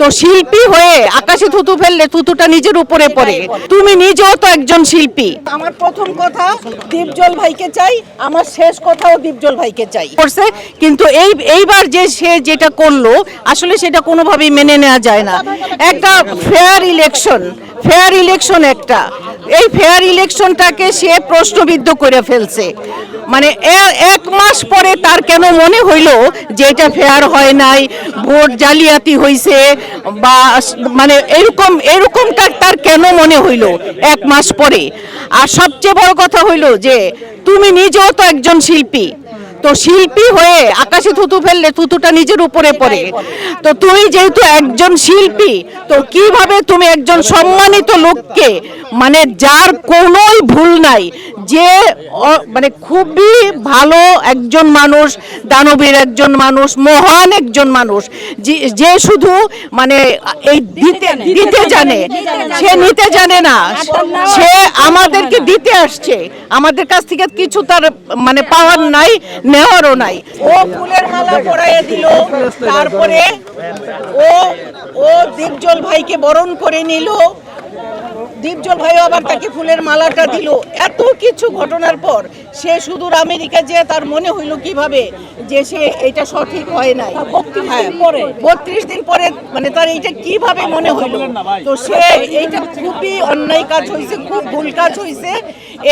তো শিল্পী হয়ে আকাশে থুতু ফেললে থুতুটা নিজের উপরে পড়ে। তুমি নিজেও তো একজন শিল্পী। আমার প্রথম কথা দীপজল ভাইকে চাই। আমার শেষ কথাও দীপজল ভাইকে চাই। করছে কিন্তু এই এইবার যে সে যেটা করল আসলে সেটা কোনোভাবেই মেনে নেওয়া যায় না। একটা ফেয়ার ইলেকশন ফেয়ার ইলেকশন একটা। এই ফেয়ার ইলেকশনটাকে সে প্রশ্নবিদ্ধ করে ফেলছে। মানে এক মাস পরে তার কেন মনে হইল যে এটা ফেয়ার হয় নাই? ভোট জালিয়াতি হইছে বা মানে এরকম, এরকমটা তার কেন মনে হইল এক মাস পরে? আর সবচেয়ে বড় কথা হইল যে তুমি নিজেও তো একজন শিল্পী। তো শিল্পী হয়ে আকাশে থুতু ফেললে থুতুটা নিজের উপরে পড়ে। তো তুমি যেহেতু একজন শিল্পী, তো কীভাবে তুমি একজন সম্মানিত লোককে মানে যার কোনোই ভুল নাই, যে মানে খুবই ভালো একজন মানুষ, দানবীর একজন মানুষ, মহান একজন মানুষ যে- শুধু মানে এই দিতে দিতে জানে, সে নিতে জানে না, সে আমাদেরকে দিতে আসছে, আমাদের কাছ থেকে কিছু তার মানে পাওয়ার নাই নেওয়ারও নাই। ও ফুলের মালা পরাইয়ে দিল, তারপরে ও ও দিগজল ভাইকে বরণ করে নিল। দীপজল ভাই আবার তাকে ফুলের মালাটা দিল। এত কিছু ঘটনার পর সে সুদূর আমেরিকা যে তার মনে হইল কীভাবে যে সে এটা সঠিক হয় নাই। হ্যাঁ বত্রিশ দিন পরে মানে তার এইটা কীভাবে মনে হইল? তো সে এইটা খুবই অন্যায় কাজ হয়েছে খুব ভুল কাজ হয়েছে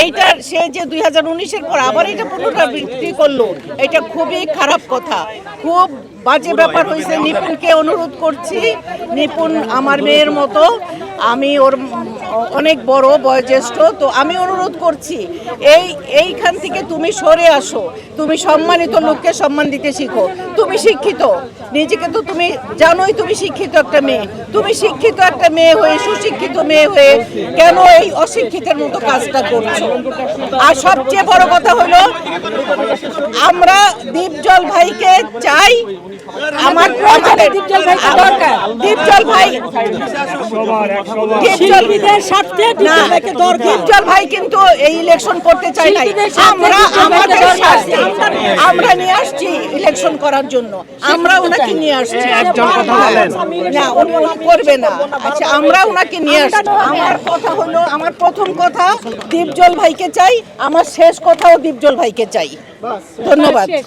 এইটা সে যে দুই হাজার উনিশের পর আবার এটা পুনরাবৃত্তি করল এটা খুবই খারাপ কথা। খুব বাজে ব্যাপার হয়েছে নিপুণকে অনুরোধ করছি নিপুণ আমার মেয়ের মতো আমি ওর অনেক বড়, বয়োজ্যেষ্ঠ, তো আমি অনুরোধ করছি, এই, এইখান থেকে তুমি সরে আসো। তুমি সম্মানিত লোককে সম্মান দিতে শিখো। তুমি শিক্ষিত। নিজেকে তো তুমি জানোই তুমি শিক্ষিত একটা মেয়ে। তুমি শিক্ষিত একটা মেয়ে হয়ে, সুশিক্ষিত মেয়ে হয়ে কেন এই অশিক্ষিতের মতো কাজটা করছ? আর সবচেয়ে বড় কথা হলো, আমরা দীপজল ভাইকে চাই আমার দীপজল ভাই দরকার। দীপজল ভাই। শিল্পীদের স্বার্থে দীপজল ভাই কিন্তু এই ইলেকশন করতে চাই নাই। আমরা আমাদের স্বার্থে আমরা নিয়ে আসছি। ইলেকশন করার জন্য। আমরা ওনাকে নিয়ে আসছি। না উনি উনি করবে না। আচ্ছা আমরা ওনাকে নিয়ে আসছি। আমার কথা হলো আমার প্রথম কথা দীপজল ভাইকে চাই। আমার শেষ কথাও দীপজল ভাইকে চাই। ধন্যবাদ।